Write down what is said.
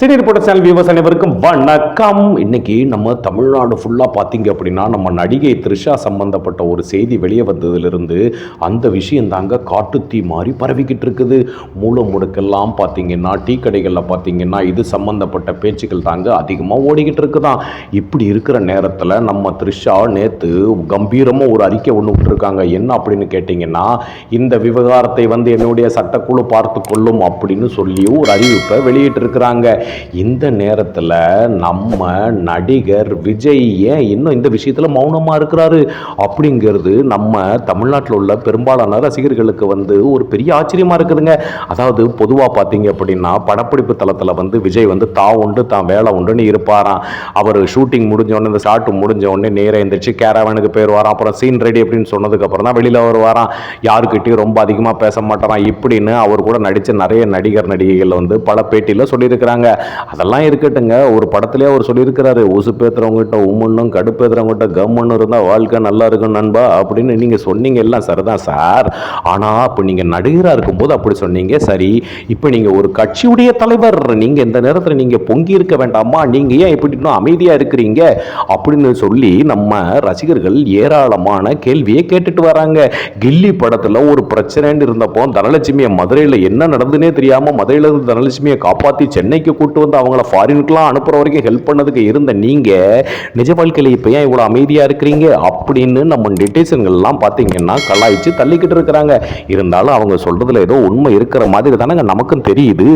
Cine report channel viewers அனைவருக்கும் வணக்கம். இன்னைக்கு நம்ம தமிழ்நாடு ஃபுல்லாக பார்த்தீங்க அப்படின்னா நம்ம நடிகை த்ரிஷா சம்பந்தப்பட்ட ஒரு செய்தி வெளியே வந்ததிலிருந்து அந்த விஷயம் தாங்க காட்டுத்தீ மாதிரி பரவிக்கிட்டு இருக்குது. மூல முடுக்கெல்லாம் பார்த்தீங்கன்னா டீ கடைகளில் பார்த்தீங்கன்னா இது சம்பந்தப்பட்ட பேச்சுக்கள் தாங்க அதிகமாக ஓடிக்கிட்டு இருக்குதான் இப்படி இருக்கிற நேரத்தில் நம்ம த்ரிஷா நேற்று கம்பீரமாக ஒரு அறிக்கை ஒன்று விட்டுருக்காங்க. என்ன அப்படின்னு கேட்டிங்கன்னா இந்த விவகாரத்தை வந்து என்னுடைய சட்டக்குழு பார்த்து கொள்ளும் அப்படின்னு சொல்லி ஒரு அறிவிப்பை வெளியிட்டிருக்கிறாங்க. இந்த நேரத்தில் நம்ம நடிகர் விஜய் ஏன் இன்னும் இந்த விஷயத்தில் மௌனமாக இருக்கிறாரு அப்படிங்கிறது நம்ம தமிழ்நாட்டில் உள்ள பெரும்பாலான ரசிகர்களுக்கு வந்து ஒரு பெரிய ஆச்சரியமாக இருக்குதுங்க. அதாவது பொதுவாக பார்த்தீங்க அப்படின்னா படப்பிடிப்பு தளத்தில் வந்து விஜய் வந்து தான் உண்டு தான் வேலை உண்டுன்னு இருப்பாராம். அவர் ஷூட்டிங் முடிஞ்ச உடனே இந்த ஷாட் முடிஞ்ச உடனே நேராக எந்திரிச்சு கேரவனுக்கு போயிடுவாராம் அப்புறம் சீன் ரெடி அப்படின்னு சொன்னதுக்கப்புறம் தான் வெளியில் வருவாராம். யாருக்கிட்டையும் ரொம்ப அதிகமாக பேச மாட்டாராம். இப்படின்னு அவர் கூட நடித்த நிறைய நடிகர் நடிகைகள் வந்து பல பேட்டியில் சொல்லியிருக்கிறாங்க. அதெல்லாம் இருக்கட்டுங்க. ஒரு படத்துலேயே அவர் சொல்லியிருக்கிறாரு ஊசு பேத்துறவங்ககிட்ட உம்முன்னும் கடுப்பேத்துறவங்ககிட்ட கம்முன்னு இருந்தால் வாழ்க்கை நல்லா இருக்கும் நண்பா அப்படின்னு நீங்கள் சொன்னீங்க. எல்லாம் சரிதான் சார். ஆனால் இப்போ நீங்கள் நடிகராக இருக்கும்போது அப்படி சொன்னீங்க. சரி இப்போ நீங்கள் ஒரு கட்சியுடைய தலைவர் நீங்கள் இந்த நேரத்தில் நீங்கள் பொங்கி இருக்க வேண்டாமா? நீங்கள் ஏன் இப்படி இன்னும் அமைதியாக இருக்கிறீங்க? அப்படின்னு சொல்லி நம்ம ரசிகர்கள் ஏராளமான கேள்வியை கேட்டுட்டு வராங்க. கில்லி படத்தில் ஒரு பிரச்சனைன்னு இருந்தப்போ தனலட்சுமியை மதுரையில் என்ன நடந்துனே தெரியாமல் மதுரையில் இருந்து தனலட்சுமியை காப்பாற்றி சென்னைக்கு கூட்டு வந்து அவங்கள ஃபாரினுக்குலாம் அனுப்புகிற வரைக்கும் ஹெல்ப் பண்ணதுக்கு இருந்த நீங்கள் நிஜ வாழ்க்கையில் இப்போ ஏன் இவ்வளோ அமைதியாக இருக்கிறீங்க? அப்படின்னு நம்ம நெட்டிசன்கள்லாம் பார்த்தீங்கன்னா கலாய்ச்சி தள்ளிக்கிட்டு இருக்கிறாங்க. இருந்தாலும் அவங்க சொல்கிறதுல ஏதோ உண்மை இருக்கிற மாதிரி தானங்க நமக்கும் தெரியுது.